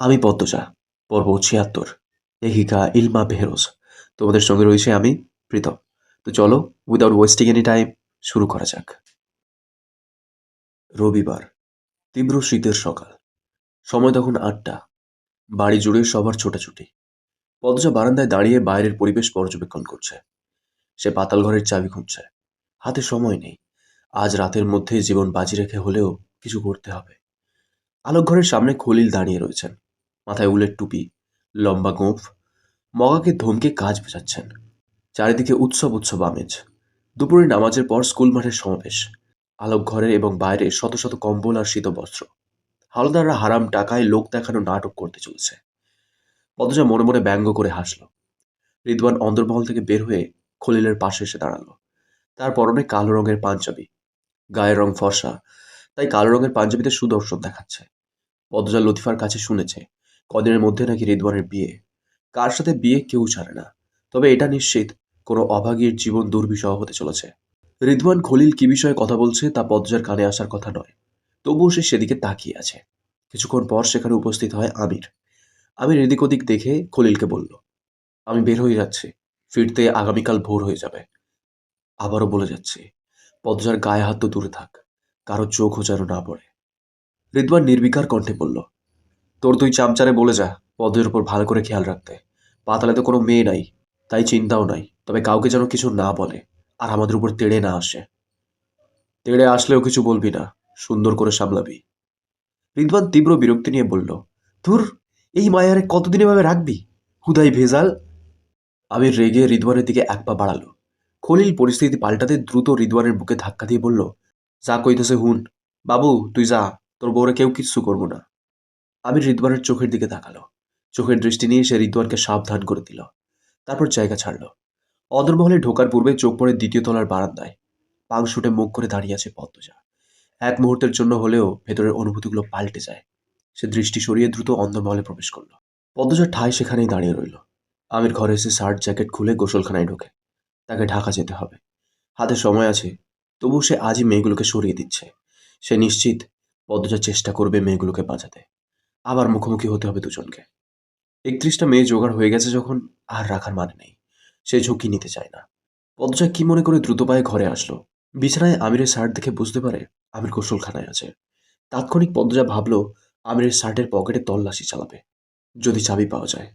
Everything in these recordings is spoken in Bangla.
আমি পদ্মজা, পর্ব ছিয়াত্তর, লেখিকা ইলমা বেহরোজ। তোমাদের সঙ্গে রয়েছে আমি, প্রীতম। তো চলো উইদাউট ওয়েস্টিং এনি টাইম শুরু করা যাক। রবিবার, তীব্র শীতের সকাল। সময় তখন আটটা। বাড়ি জুড়ে সবার ছোটাছুটি। পদ্মজা বারান্দায় দাঁড়িয়ে বাইরের পরিবেশ পর্যবেক্ষণ করছে। সে পাতাল ঘরের চাবি খুঁজছে। হাতে সময় নেই। আজ রাতের মধ্যে জীবন বাজি রেখে হলেও কিছু করতে হবে। আলোক ঘরের সামনে খলিল দাঁড়িয়ে রয়েছেন। মাথায় উলের টুপি, লম্বা গোঁফ, মগাকে ধমকে কাজ বোঝাচ্ছেন। চারিদিকে উৎসব উৎসব আমেজ। দুপুরে নামাজের পর স্কুল মাঠের সমাবেশ। আলোক ঘরে এবং বাইরে শত শত কম্বল আর শীত বস্ত্র হালদাররা হারাম টাকায় লোক দেখানো নাটক করতে চলছে। পদজা মনে মনে ব্যঙ্গ করে হাসল। রিদওয়ান অন্দরমহল থেকে বের হয়ে খলিলের পাশে এসে দাঁড়াল। তার পরনে কালো রঙের পাঞ্জাবি। গায়ের রং ফর্সা, তাই কালো রঙের পাঞ্জাবিতে সুদর্শন দেখাচ্ছে। পদজা লতিফার কাছে শুনেছে কদিনের মধ্যে নাকি রিদওয়ানের বিয়ে? কার সাথে বিয়ে কেউ ছাড়ে না। তবে এটা নিশ্চিত, কোনো অভাগীর জীবন দুর্বিষহ হতে চলেছে। রিদওয়ান খলিল কি বিষয়ে কথা বলছে তা পদ্মার কানে আসার কথা নয়। তবুও সে সেদিকে তাকিয়ে আছে। কিছুক্ষণ পর সেখানে উপস্থিত হয় আমির। আমির এদিক ওদিক দেখে খলিলকে বলল, আমি বের হয়ে যাচ্ছি। ফিরতে আগামীকাল ভোর হয়ে যাবে। আবারও বলে যাচ্ছি। পদ্মার গায়ে হাত তো দূরে থাক। কারও চোখও যেন না পড়ে। রিদওয়ান নির্বিকার কণ্ঠে বলল তোর তুই চামচারে বলে যা, পদের উপর ভালো করে খেয়াল রাখতে। পাতালে তো কোনো মেয়ে নাই, তাই চিন্তাও নাই, তবে কাউকে যেন কিছু না বলে, আর আমাদের উপর তেড়ে না আসে। তেড়ে আসলেও কিছু বলবি না, সুন্দর করে সামলাবি। রিদওয়ান তীব্র বিরক্তি নিয়ে বলল, ধুর, এই মায়ারে কতদিন এভাবে রাখবি? হুদাই ভেজাল। আমি রেগে রিদওয়ানের দিকে এক পা বাড়ালো। খলিল পরিস্থিতি পাল্টাতে দ্রুত রিদওয়ানের বুকে ধাক্কা দিয়ে বলল, যা কইতেছে হুন। বাবু, তুই যা, তোর বউরে কেউ কিচ্ছু করব না। আমি রিদওয়ানের চোখের দিকে তাকালো। চোখের দৃষ্টি নিয়ে সে রিদওয়ানকে সাবধান করে দিল। তারপর জায়গা ছাড়ল। অদরমহলে ঢোকার পূর্বে চোখ পড়ে দ্বিতীয় তলার বারান্দায়। পাং শুটে মুখ করে দাঁড়িয়ে আছে পদ্মজা। এক মুহূর্তের জন্য হলেও ভেতরের অনুভূতিগুলো পাল্টে যায়। সে দৃষ্টি সরিয়ে দ্রুত অন্দরমহলে প্রবেশ করল। পদ্মজা ঠাই সেখানেই দাঁড়িয়ে রইল। আমির ঘরে এসে শার্ট, জ্যাকেট খুলে গোসলখানায় ঢোকে। তাকে ঢাকা যেতে হবে। হাতে সময় আছে, তবুও সে আজই মেয়েগুলোকে সরিয়ে দিচ্ছে। সে নিশ্চিত পদ্মজা চেষ্টা করবে মেয়েগুলোকে বাঁচাতে। আবার মুখোমুখি হতে হবে দুজনকে। একত্রিশটা মেয়ে জোগাড় হয়ে গেছে যখন, আর রাখার মানে নেই। সে ঝুঁকি নিতে চায় না। পদ্মজা কি মনে করে দ্রুত পায়ে ঘরে আসলো? বিছানায় আমিরের শার্ট দেখে বুঝতে পারে আমির গোসলখানায় আছে। তাৎক্ষণিক পদ্মজা ভাবলো, আমিরের শার্টের পকেটে তল্লাশি চালাবে। যদি চাবি পাওয়া যায়।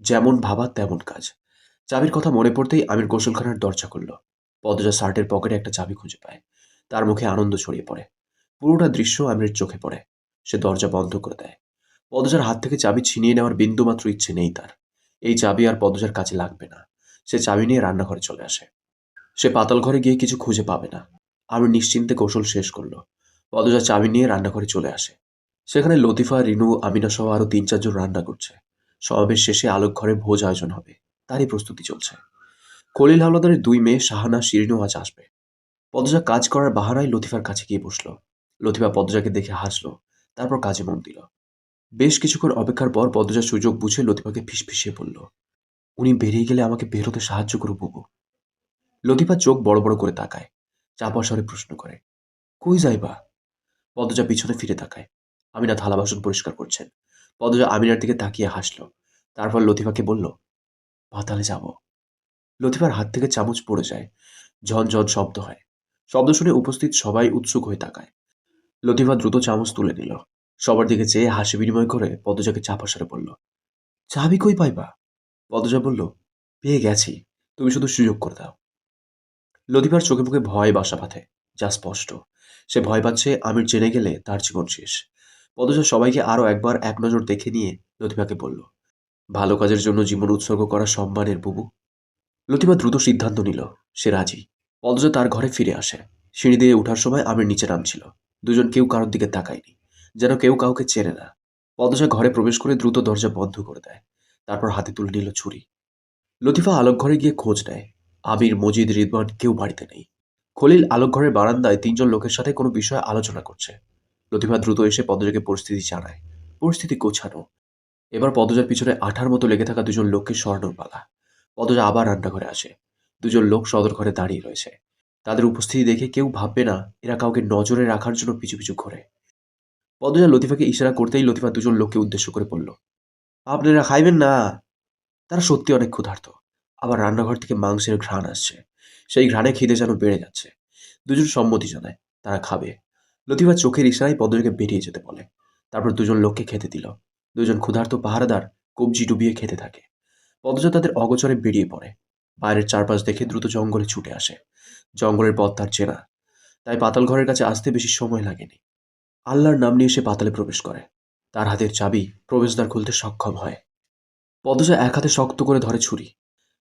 যেমন ভাবা তেমন কাজ। চাবির কথা মনে পড়তেই আমির গোসলখানার দরজা খুলল। পদ্মজা শার্টের পকেটে একটা চাবি খুঁজে পায়। তার মুখে আনন্দ ছড়িয়ে পড়ে। পুরোটা দৃশ্য আমিরের চোখে পড়ে। সে দরজা বন্ধ করে দেয়। পদজার হাত থেকে চাবি ছিনিয়ে নেওয়ার বিন্দুমাত্র ইচ্ছে নেই তার। এই চাবি আর পদজার কাছে লাগবে না। সে চাবি নিয়ে রান্নাঘরে চলে আসে। সে পাতাল ঘরে গিয়ে কিছু খুঁজে পাবে না। আমি নিশ্চিন্তে কৌশল শেষ করল। পদজা চাবি নিয়ে রান্নাঘরে চলে আসে। সেখানে লতিফা, রিনু, আমিনা সহ আরও তিন চারজন রান্না করছে। সমাবেশ শেষে আলোক ঘরে ভোজ আয়োজন হবে। তারই প্রস্তুতি চলছে। খলিল হাওলাদারের দুই মেয়ে শাহানা শিরিনও আজ আসবে। পদজা কাজ করার বাহানায় লতিফার কাছে গিয়ে বসল। লতিফা পদজাকে দেখে হাসলো। তারপর কাজে মন দিল। বেশ কিছুক্ষণ অপেক্ষার পর পদ্মজা সুযোগ বুঝে লতিফাকে ফিসফিসিয়ে বলল, উনি বেরিয়ে গেলে আমাকে বেরোতে সাহায্য করো বুবু লতিফা চোখ বড় বড় করে তাকায়, চাপা স্বরে প্রশ্ন করে, কই যাইবা পদ্মজা পিছনে ফিরে তাকায়, আমিনা থালা বাসন পরিষ্কার করছেন। পদ্মজা আমিনার দিকে তাকিয়ে হাসল, তারপর লতিফাকে বলল, পাতালে যাব। লতিফার হাত থেকে চামচ পড়ে যায় ঝন ঝন শব্দ হয়। শব্দ শুনে উপস্থিত সবাই উৎসুক হয়ে তাকায়। লতিফা দ্রুত চামচ তুলে নিল। সবার দিকে চেয়ে হাসি বিনিময় করে পদজাকে চাপা সরে বলল, চাবি কই পাইবা? পদজা বলল, পেয়ে গেছি, তুমি শুধু সুযোগ করে দাও। লতিফার চোখে মুখে ভয় বাসা বাঁধে, যা স্পষ্ট। সে ভয় পাচ্ছে আমির জেনে গেলে তার জীবন শেষ। পদজা সবাইকে আরও একবার এক নজর দেখে নিয়ে লতিফাকে বলল, ভালো কাজের জন্য জীবন উৎসর্গ করা সম্মানের বুবু। লতিফা দ্রুত সিদ্ধান্ত নিল, সে রাজি। পদজা তার ঘরে ফিরে আসে। সিঁড়ি দিয়ে ওঠার সময় আমির নিচে নামছিল। দুজন কেউ কারোর দিকে তাকায়নি। যেন কেউ কাউকে চেনে না। পদজা ঘরে প্রবেশ করে দ্রুত দরজা বন্ধ করে দেয়। তারপর হাতে তুলে নিল ছুরি। লতিফা আলোক ঘরে গিয়ে খোঁজ নেয়। আবির মজিদ, রিদওয়ান কেউ বাড়িতে নেই। খলিল আলোক ঘরের বারান্দায় তিনজন লোকের সাথে কোনো বিষয়ে আলোচনা করছে। লতিফা দ্রুত এসে পদজাকে পরিস্থিতি জানায়। পরিস্থিতি গোছানো। এবার পদজার পিছনে আঠার মতো লেগে থাকা দুজন লোককে সরানোর পালা। পদজা আবার রান্নাঘরে আসে। দুজন লোক সদর ঘরে দাঁড়িয়ে রয়েছে। তাদের উপস্থিতি দেখে কেউ ভাববে না, এরা কাউকে নজরে রাখার জন্য পিছু পিছু ঘোরে। পদ্মজা লতিফাকে ইশারা করতেই লতিফা দুজন লোককে উদ্দেশ্য করে বলল, আপনারা খাইবেন না। তারা সত্যি অনেক ক্ষুধার্ত। আবার রান্নাঘর থেকে মাংসের ঘ্রাণ আসছে। সেই ঘ্রাণে খিদে যেন বেড়ে যাচ্ছে। দুজন সম্মতি জানায়, তারা খাবে। লতিফা চোখের ইশারায় পদ্মজাকে বেরিয়ে যেতে বলে। তারপর দুজন লোককে খেতে দিল। দুজন ক্ষুধার্ত পাহারাদার কবজি ডুবিয়ে খেতে থাকে। পদ্মজা তাদের অগোচরে বেরিয়ে পড়ে। বাইরের চারপাশ দেখে দ্রুত জঙ্গলে ছুটে আসে। জঙ্গলের পথ তার চেনা। তাই পাতাল ঘরের কাছে আসতে বেশি সময় লাগেনি। আল্লাহর নাম নিয়ে সে পাতালে প্রবেশ করে। তার হাতের চাবি প্রবেশদ্বার খুলতে সক্ষম হয়। পদজা এক হাতে শক্ত করে ধরে ছুরি।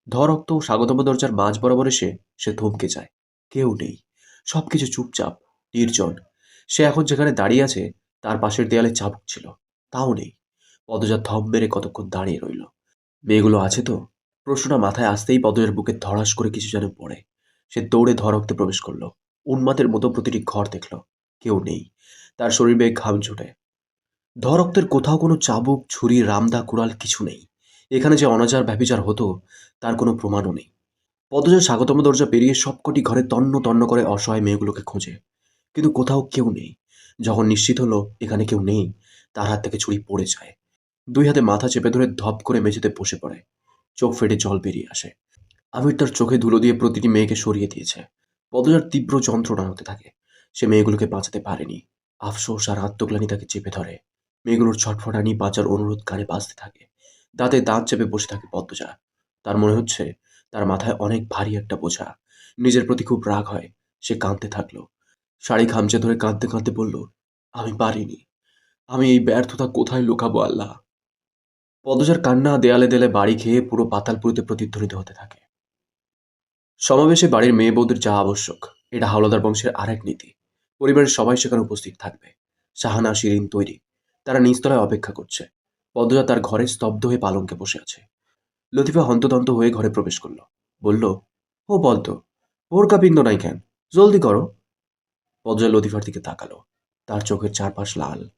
ধরক্ত স্বাগতম দরজার মাঝ বরাবর এসে সে থমকে যায়। কেউ নেই। সবকিছু চুপচাপ, নির্জন। সে এখন যেখানে দাঁড়িয়ে আছে, তার পাশের দেয়ালে চাবুক ছিল। তাও নেই। পদজা থম মেরে কতক্ষণ দাঁড়িয়ে রইল। মেয়েগুলো আছে তো? প্রশ্নটা মাথায় আসতেই পদজার বুকে ধড়াস করে কিছু যেন পড়ে। সে দৌড়ে ধরক্তে প্রবেশ করল। উন্মাদের মতো প্রতিটি ঘর দেখল। কেউ নেই। তার শরীরে ঘাম ছুটে ধরক্তের কোথাও কোনো চাবুক, ছুরি, রামদা, কুড়াল কিছু নেই। এখানে যে অনাচার ব্যবিচার হতো, তার কোনো প্রমাণও নেই। পদজা স্বাগতম দরজা পেরিয়ে সবকটি ঘরে তন্ন তন্ন করে অসহায় মেয়েগুলোকে খোঁজে। কিন্তু কোথাও কেউ নেই। যখন নিশ্চিত হলো এখানে কেউ নেই, তার হাত থেকে ছুরি পড়ে যায়। দুই হাতে মাথা চেপে ধরে ধপ করে মেঝেতে বসে পড়ে। চোখ ফেটে জল বেরিয়ে আসে। আমির তার চোখে ধুলো দিয়ে প্রতিটি মেয়েকে সরিয়ে দিয়েছে। পদজার তীব্র যন্ত্রণা হতে থাকে। সে মেয়েগুলোকে বাঁচাতে পারেনি। আফসোস আর আত্মগ্লানি তাকে চেপে ধরে। মেয়েগুলোর ছটফটানি বাঁচার অনুরোধ কানে বাঁচতে থাকে। দাঁতে দাঁত চেপে বসে থাকে পদ্মজা। তার মনে হচ্ছে তার মাথায় অনেক ভারী একটা বোঝা। নিজের প্রতি খুব রাগ হয়। সে কাঁদতে থাকল। শাড়ি খামচে ধরে কাঁদতে কাঁদতে বলল, আমি পারিনি। আমি এই ব্যর্থতা কোথায় লুকাবো, আল্লাহ? পদজার কান্না দেয়ালে দেয়ালে বাড়ি খেয়ে পুরো পাতালপুরিতে প্রতিধ্বনিত হতে থাকে। সমাবেশে বাড়ির মেয়ে বৌদের যা আবশ্যক, এটা হাওলাদার বংশের আরেক নীতি। পরিবারের সবাই সেখানে উপস্থিত থাকবে। শাহানা শিরিন তৈরি। তারা নিচতলায় অপেক্ষা করছে। পদ্মজা তার ঘরে স্তব্ধ হয়ে পালঙ্কে বসে আছে। লতিফা হন্তদন্ত হয়ে ঘরে প্রবেশ করল। বলল, ও বলতো ওর কাপিন্দ নাই কেন? জলদি করো। পদ্মজা লতিফার দিকে তাকালো। তার চোখের চারপাশ লাল।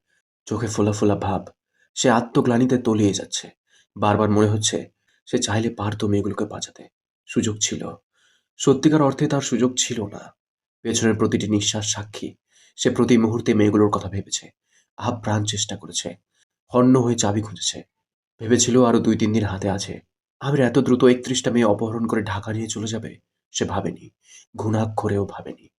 চোখে ফোলা ফোলা ভাব। সে আত্মগ্লানিতে তলিয়ে যাচ্ছে। বারবার মনে হচ্ছে সে চাইলে পারতো মেয়েগুলোকে বাঁচাতে। সুযোগ ছিল। সত্যিকার অর্থে তার সুযোগ ছিল না। পেছনের প্রতিটি নিঃশ্বাস সাক্ষী। সে প্রতি মুহূর্তে মেয়েগুলোর কথা ভেবেছে। আহ, প্রাণ চেষ্টা করেছে। হন্য হয়ে চাবি খুঁজেছে। ভেবেছিল আরও দুই তিন দিন হাতে আছে। আমির এত দ্রুত একত্রিশটা মেয়ে অপহরণ করে ঢাকা নিয়ে চলে যাবে? সে ভাবেনি। ঘুণাক্ষরেও ভাবেনি।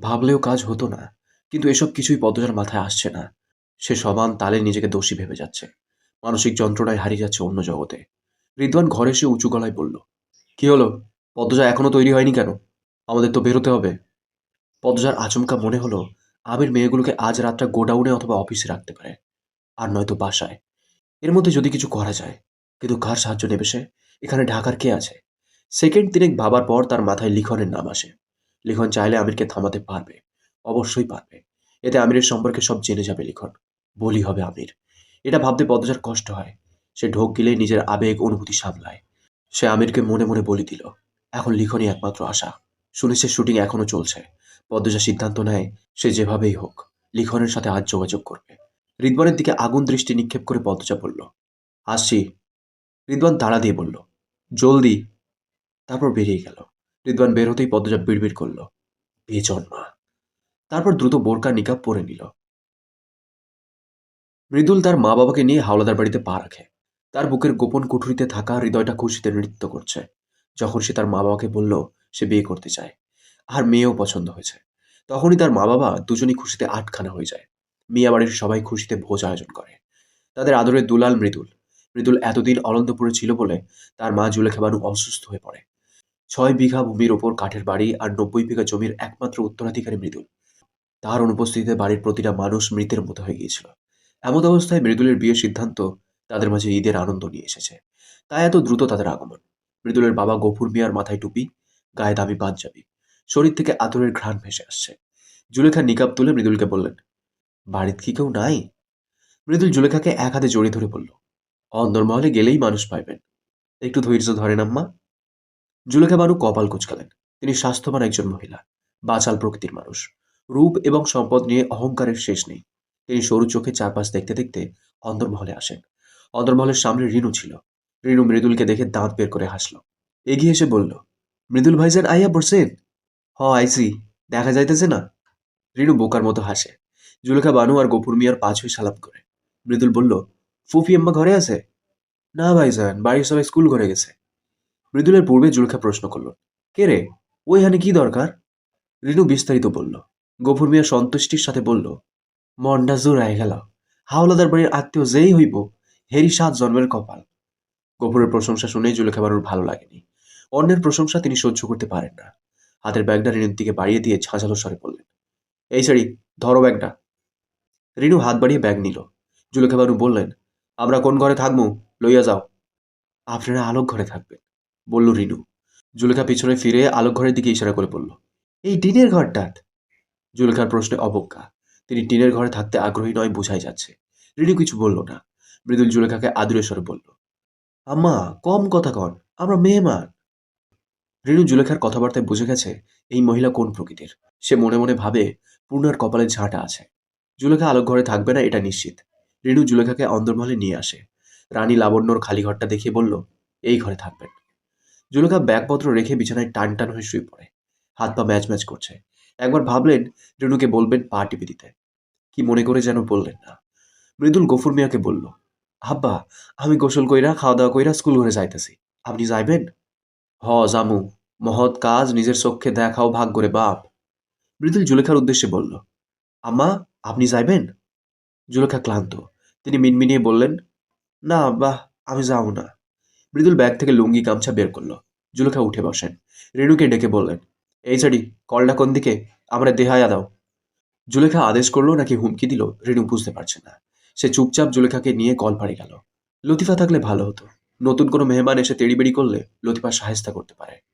ভাবলেও কাজ হতো না। কিন্তু এসব কিছুই পদ্মজার মাথায় আসছে না। সে সমান তালে নিজেকে দোষী ভেবে যাচ্ছে। মানসিক যন্ত্রণায় হারিয়ে যাচ্ছে অন্য জগতে। রিদওয়ান ঘরে সে উঁচু গলায় বলল, কি হলো? পদ্মজা এখনও তৈরি হয়নি কেন? আমাদের তো বেরোতে হবে। পদ্মজার আচমকা মনে হলো আমির মেয়েগুলোকে আজ রাতটা গোডাউনে অথবা অফিসে রাখতে পারে, আর নয়তো বাসায়। এর মধ্যে যদি কিছু করা যায়, কিন্তু কার সাহায্য নেবে সে? এখানে ঢাকার কে আছে? সেকেন্ড তিনেক ভাবার পর তার মাথায় লিখনের নাম আসে। লিখন চাইলে আমিরকে থামাতে পারবে, অবশ্যই পারবে। এতে আমিরের সম্পর্কে সব জেনে যাবে লিখন। বলি হবে আমির। এটা ভাবতে পদ্মজার কষ্ট হয়। সে ঢোক গিলে নিজের আবেগ অনুভূতি সামলায়। সে আমিরকে মনে মনে বলি দিল, এখন লিখনই একমাত্র আশা। শুনেছে শুটিং এখনও চলছে। পদ্মজা সিদ্ধান্ত নেয়, সে যেভাবেই হোক, লিখনের সাথে আজ যোগাযোগ করবে। রিদওয়ানের দিকে আগুন দৃষ্টি নিক্ষেপ করে পদ্মজা বলল, আসছি। রিদওয়ান তাড়া দিয়ে বলল, জলদি। তারপর বেরিয়ে গেল। রিদওয়ান বের হতেই পদ্মজা বিড়বিড় করল বেজন্মা তারপর দ্রুত বোরকা নিকাব পরে নিল। মৃদুল তার মা বাবাকে নিয়ে হাওলাদার বাড়িতে পা রাখে। তার বুকের গোপন কুঠুরিতে থাকা হৃদয়টা খুশিতে নৃত্য করছে। যখন সে তার মা বাবাকে বলল, সে বিয়ে করতে চায়। আর মেয়েও পছন্দ হয়েছে। তখনই তার মা বাবা দুজনই খুশিতে আটখানা হয়ে যায়। মিয়া বাড়ির সবাই খুশিতে ভোজ আয়োজন করে। তাদের আদরে দুলাল মৃদুল। মৃদুল এতদিন অলন্দপুরে ছিল বলে তার মা জুলেখা বানু অসুস্থ হয়ে পড়ে। ছয় বিঘা ভূমির ওপর কাঠের বাড়ি আর নব্বই বিঘা জমির একমাত্র উত্তরাধিকারী মৃদুল। তার অনুপস্থিতিতে বাড়ির প্রতিটা মানুষ মৃতের মতো হয়ে গিয়েছিল। এমন অবস্থায় মৃদুলের বিয়ের সিদ্ধান্ত তাদের মাঝে ঈদের আনন্দ নিয়ে এসেছে। তাই এত দ্রুত তাদের আগমন। মৃদুলের বাবা গফুর মিয়ার মাথায় টুপি, গায়ে দামি পাঞ্জাবি। শরীর থেকে আতরের ঘ্রাণ ভেসে আসছে। জুলেখা নিকাব তুলে মৃদুলকে বললেন বাড়িতে কি কেউ নাই? মৃদুল জুলেখাকে এক হাতে জড়িয়ে ধরে বলল অন্দরমহলে গেলেই মানুষ পাইবেন। একটু ধৈর্য ধরেন আম্মা। জুলেখা বানু কপাল কুচকালেন। তিনি স্বাস্থ্যবান একজন মহিলা, বাচাল প্রকৃতির মানুষ। রূপ এবং সম্পদ নিয়ে অহংকারের শেষ নেই। তিনি সরু চোখে চারপাশ দেখতে দেখতে অন্দরমহলে আসেন। অন্দরমহলের সামনে রিনু ছিল। রিনু মৃদুলকে দেখে দাঁত বের করে হাসল। এগিয়ে এসে বলল, মৃদুল ভাইজান আইয়া বসছেন হ আইসি দেখা যাইতেছে না। রিনু বোকার মতো হাসে। জুলেখা বানু আর গফুর মিয়ার পাঁচ হয়ে সালাম করে। মৃদুল বলল, ফুফি আম্মা ঘরে আছে? না ভাই ভাইজান, বাড়ির সবাই স্কুল ঘরে গেছে। মৃদুলের পূর্বে জুলেখা প্রশ্ন করল, কে রে? ওইখানে কি দরকার? রিনু বিস্তারিত বলল, গফুর মিয়া সন্তুষ্টির সাথে বলল মনটা জোড়ায় গেল। হাওলাদার বাড়ির আত্মীয় যেই হইব হেরি সাত জন্মের কপাল। গফুরের প্রশংসা শুনেই জুলেখা বানুর ভালো লাগেনি। অন্যের প্রশংসা তিনি সহ্য করতে পারেন না। হাতের ব্যাগটা রিনুর দিকে বাড়িয়ে দিয়ে ঝাঁঝালো স্বরে বললেন, এই সারি ধরো ব্যাগটা। রিনু হাত বাড়িয়ে ব্যাগ নিল। জুলেখা বানু বললেন, আমরা কোন ঘরে থাকব? লইয়া যাও। আপনারা আলোক ঘরে থাকবেন, বলল রিনু। জুলেখা পিছনে ফিরে আলোক ঘরের দিকে ইশারা করে বলল, এই টিনের ঘরটাত? জুলেখার প্রশ্নে অবজ্ঞা। তিনি টিনের ঘরে থাকতে আগ্রহী নয় বোঝাই যাচ্ছে। রিনু কিছু বলল না। মৃদুল জুলেখাকে আদুরে স্বরে বলল, আম্মা, কম কথা কন। আমরা মেহমান রিনু জুলেখার কথাবার্তায় বুঝে গেছে এই মহিলা কোন প্রকৃতির। সে মনে মনে ভাবে পূর্ণার কপালে ঝাঁটা আছে। জুলেখা আলোক ঘরে থাকবে না, এটা নিশ্চিত। রিনু জুলেখাকে অন্দরমহলে নিয়ে আসে। রানী লাবণ্যর খালি ঘরটা দেখিয়ে বলল, এই ঘরে থাকবেন। জুলেখা ব্যাগপত্র রেখে বিছানায় টান টান হয়ে শুয়ে পড়ে। হাত পা ম্যাচ ম্যাচ করছে। একবার ভাবলেন রিনুকে বলবেন পা টিপে দিতে। কি মনে করে যেন বললেন না। মৃদুল গফুর মিয়াকে বলল, আব্বা, আমি গোসল কইরা, খাওয়া দাওয়া কইরা স্কুল ঘরে যাইতেছি। আপনি যাইবেন? হ জামু মহৎ কাজ নিজের চোখে দেখাও ভাগ করে বাপ। মৃদুল জুলেখার উদ্দেশ্যে বলল, আম্মা, আপনি যাইবেন? জুলেখা ক্লান্ত। তিনি মিনমিনিয়ে বললেন, না বাহ আমি যাও না। মৃদুল ব্যাগ থেকে লুঙ্গি, গামছা বের করল। জুলেখা উঠে বসেন। রেণুকে ডেকে বললেন, এই ছাড়ি, কলটা কোন দিকে? আমরা দেহায়া দাও। জুলেখা আদেশ করল নাকি হুমকি দিল, রেণু বুঝতে পারছে না। সে চুপচাপ জুলেখাকে নিয়ে কল পাড়ে গেল। লতিফা থাকলে ভালো হতো। নতুন কোনো মেহমান এসে তেড়িবেড়ি করলে লতিফা সাহেস্তা করতে পারে।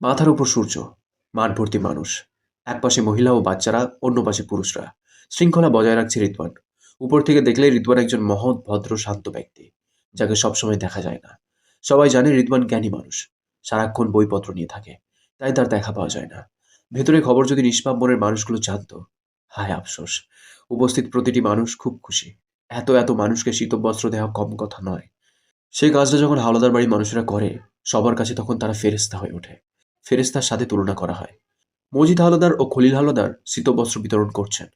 মাথার উপর সূর্য মাঠ ভর্তি মানুষ এক পাশে মহিলা ও বাচ্চারা, অন্য পাশে পুরুষরা। শৃঙ্খলা বজায় রাখছে রিদওয়ান। উপর থেকে দেখলে রিদওয়ান একজন মহৎ, ভদ্র, শান্ত ব্যক্তি, যাকে সবসময় দেখা যায় না। সবাই জানে রিদওয়ান জ্ঞানী মানুষ। সারাক্ষণ বইপত্র নিয়ে থাকে, তাই তার দেখা পাওয়া যায় না। ভেতরে খবর যদি নিষ্পাপ মনের মানুষগুলো জানতো, হায় আফসোস! উপস্থিত প্রতিটি মানুষ খুব খুশি। এত এত মানুষকে শীতবস্ত্র দেওয়া কম কথা নয়। সেই কাজটা যখন হাওলাদার বাড়ির মানুষেরা করে, সবার কাছে তখন তারা ফেরেস্তা হয়ে ওঠে। ফেরেস্তার সাথে তুলনা করা হয়। মজিদ হালদার ও খলিল হাওলাদার শীতবস্ত্র বিতরণ করছেন।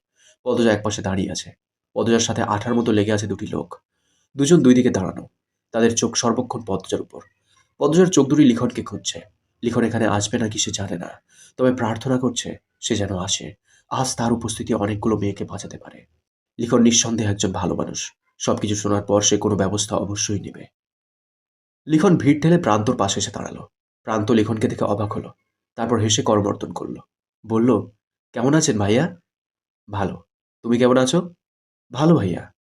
পদজা একপাশে দাঁড়িয়ে আছে। পদজার সাথে আঠার মতো লেগে আছে দুটি লোক। দুজন দুই দিকে দাঁড়ানো। তাদের চোখ সর্বক্ষণ পদজার উপর। পদজার চোখ দুটি লিখনকে খুঁজছে। লিখন এখানে আসবে নাকি সে জানে না। তবে প্রার্থনা করছে সে যেন আসে। আজ তার উপস্থিতি অনেকগুলো মেয়েকে বাঁচাতে পারে। লিখন নিঃসন্দেহে একজন ভালো মানুষ। সবকিছু শোনার পর সে কোনো ব্যবস্থা অবশ্যই নেবে। লিখন ভিড় ঠেলে প্রান্তর পাশে এসে দাঁড়াল। প্রান্ত লিখনকে দেখে অবাক হলো। তারপর হেসে করমর্দন করল। বলল, কেমন আছেন ভাইয়া? ভালো। তুমি কেমন আছো? ভালো ভাইয়া।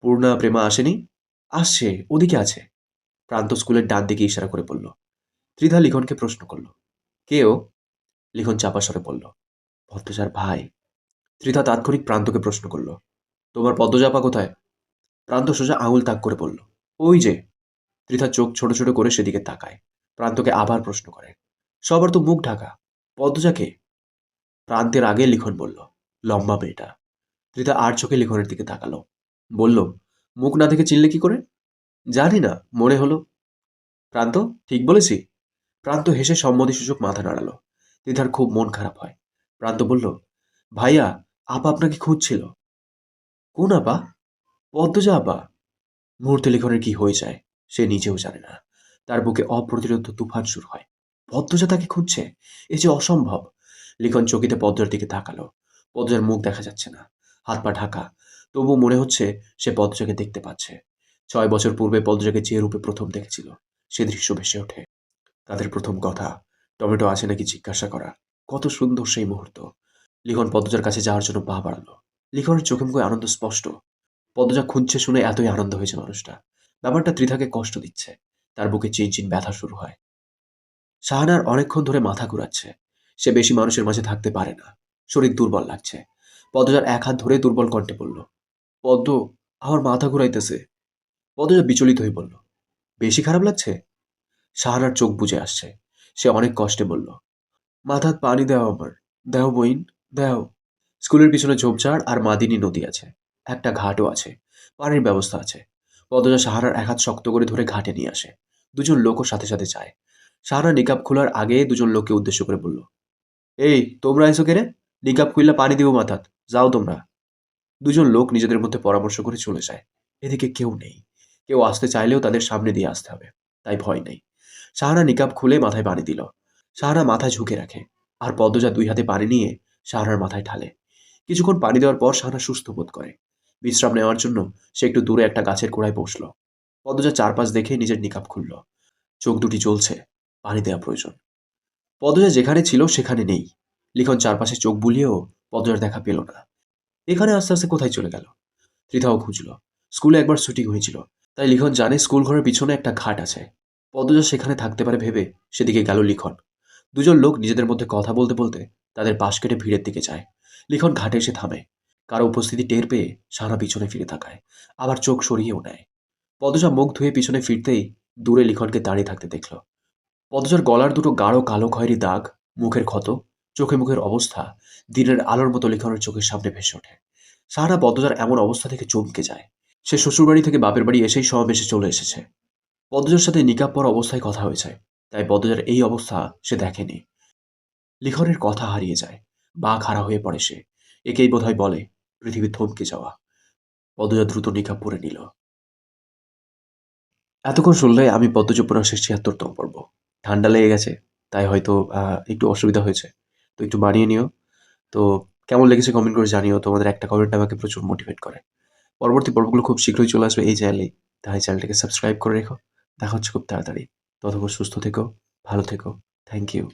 পূর্ণা, প্রেমা আসেনি? আসছে, ওদিকে আছে। প্রান্ত স্কুলের ডান দিকে ইশারা করে বলল। ত্রিধা লিখনকে প্রশ্ন করল। কে ও? লিখন চাপা স্বরে বলল। পদ্মজার ভাই। ত্রিধা তাৎক্ষণিক প্রান্তকে প্রশ্ন করল। তোমার পদ্মজাপা কোথায়? প্রান্ত সোজা আঙুল তাক করে বলল। ওই যে। ত্রিধা চোখ ছোট ছোট করে সেদিকে তাকায়। প্রান্তকে আবার প্রশ্ন করে। সবার তো মুখ ঢাকা। পদ্মজাকে প্রান্তের আগে লিখন বলল, লম্বা মেয়েটা। ত্রিধা আর চোখে লিখনের দিকে তাকালো। বলল, মুখ না দেখে চিনলে কি করে? জানি না, মনে হলো। প্রান্ত, ঠিক বলেছি? প্রান্ত হেসে সম্মতিসূচক মাথা নাড়ালো। ত্রিধার খুব মন খারাপ হয়। প্রান্ত বলল, ভাইয়া, আপা আপনাকে খুঁজছিল। কোন আপা? পদ্মজা আপা। মুহূর্তে লিখনের কি হয়ে যায়, সে নিজেও জানে না। তার বুকে অপ্রতিরোধ তুফান শুরু হয়। পদ্মজা তাকে খুঁজছে। এ যে অসম্ভব। লিখন চকিতে পদ্মার দিকে তাকালো। পদ্মার মুখ দেখা যাচ্ছে না। হাত পা ঢাকা। তবু মনে হচ্ছে সে পদ্মজাকে দেখতে পাচ্ছে। ছয় বছর পূর্বে পদ্মজাকে যে রূপে প্রথম দেখেছিল, সে দৃশ্য ভেসে ওঠে। তাদের প্রথম কথা, টমেটো আছে নাকি জিজ্ঞাসা করা। কত সুন্দর সেই মুহূর্ত। লিখন পদ্মজার কাছে যাওয়ার জন্য পা বাড়ালো। লিখনের চোখে মুখে আনন্দ স্পষ্ট। পদ্মজা খুঁজছে শুনে এতই আনন্দ হয়েছে মানুষটা। ব্যাপারটা ত্রিধাকে কষ্ট দিচ্ছে। তার বুকে চিনচিন ব্যথা শুরু হয়। শাহানার অনেকক্ষণ ধরে মাথা ঘুরাচ্ছে। সে বেশি মানুষের মাঝে থাকতে পারে না। শরীর দুর্বল লাগছে। পদ্মজার এক হাত ধরে দুর্বল কণ্ঠে বলল, পদ্ম, আমার মাথা ঘুরাইতেছে। পদ্মজা বিচলিত হয়ে বলল, বেশি খারাপ লাগছে? শাহানার চোখ বুঝে আসছে। সে অনেক কষ্টে বলল মাথাত পানি দেও আমার। দেও বইন, দেও। স্কুলের পিছনে ঝোপঝাড় আর মাদিনী নদী আছে। একটা ঘাটও আছে। পানির ব্যবস্থা আছে। পদজা সাহারার এক হাত শক্ত করে ধরে ঘাটে নিয়ে আসে। দুজন লোকও সাথে সাথে যায়। সাহারা নিকাপ খোলার আগে দুজন লোককে উদ্দেশ্য করে বলল, এই, তোমরা এসো কেরে? নিকাপ খুললে পানি দিব মাথাত। যাও তোমরা। দুজন লোক নিজেদের মধ্যে পরামর্শ করে চলে যায়। এদিকে কেউ নেই। কেউ আসতে চাইলেও তাদের সামনে দিয়ে আসতে হবে। তাই ভয় নেই। সাহারা নিকাব খুলে মাথায় পানি দিল। সাহারা মাথা ঝুঁকে রাখে আর পদ্মজা দুই হাতে পানি নিয়ে সাহারার মাথায় ঢালে। কিছুক্ষণ পানি দেওয়ার পর সাহারা সুস্থ বোধ করে। বিশ্রাম নেওয়ার জন্য সে একটু দূরে একটা গাছের গোড়ায় বসল। পদ্মজা চারপাশ দেখে নিজের নিকাব খুলল। চোখ দুটি চলছে পানি দেওয়া প্রয়োজন। পদ্মজা যেখানে ছিল সেখানে নেই। লিখন চারপাশে চোখ বুলিয়েও পদ্মজার দেখা পেল না। এখানে আস্তে আস্তে কোথায় চলে গেল? ত্রিধাও খুঁজল। স্কুলে একবার শুটিং হয়েছিল তাই লিখন জানে স্কুল ঘরের পিছনে একটা ঘাট আছে। পদ্মজা সেখানে থাকতে পারে ভেবে সেদিকে গেল লিখন। দুজন লোক নিজেদের মধ্যে কথা বলতে বলতে তাদের পাশ কেটে ভিড়ের দিকে যায়। লিখন ঘাটে এসে থামে। কারও উপস্থিতি টের পেয়ে সারা পিছনে ফিরে তাকায়, আবার চোখ সরিয়েও নেয়। পদজা মুখ ধুয়ে পিছনে ফিরতেই দূরে লিখনকে দাঁড়িয়ে থাকতে দেখল। পদজার গলার দুটো গাঢ় কালো খয়েরি দাগ, মুখের ক্ষত, চোখে মুখের অবস্থা, দিনের আলোর মতো লিখনের চোখের সামনে ভেসে ওঠে। সাহারা পদজার এমন অবস্থা থেকে চমকে যায়। সে শ্বশুরবাড়ি থেকে বাপের বাড়ি এসেই সমাবেশে চলে এসেছে। পদ্মজার সাথে নিকাপ পর অবস্থায় কথা হয়েছে, তাই পদ্মজার এই অবস্থা সে দেখেনি। লিখনের কথা হারিয়ে যায় বাঘ হারা হয়ে পড়ে সে। একেই বোধহয় বলে পৃথিবী থমকে যাওয়া। পদ্মজা দ্রুত নিকাপ পরে নিল। এতক্ষণ শুনলে আমি পদ্মজ উপন্যাসের ছিয়াত্তরতম পর্ব। ঠান্ডা লেগে গেছে, তাই হয়তো একটু অসুবিধা হয়েছে। তো একটু বানিয়ে নিও। তো কেমন লেগেছে কমেন্ট করে জানিও। তোমাদের একটা কমেন্ট আমাকে প্রচুর মোটিভেট করে। পরবর্তী পর্বগুলো খুব শীঘ্রই চলে আসবে এই চ্যানেলে তাই চ্যানেলটাকে সাবস্ক্রাইব করে রেখো। দেখা হচ্ছে খুব তাড়াতাড়ি। ততক্ষণ সুস্থ থেকো, ভালো থেকো। Thank you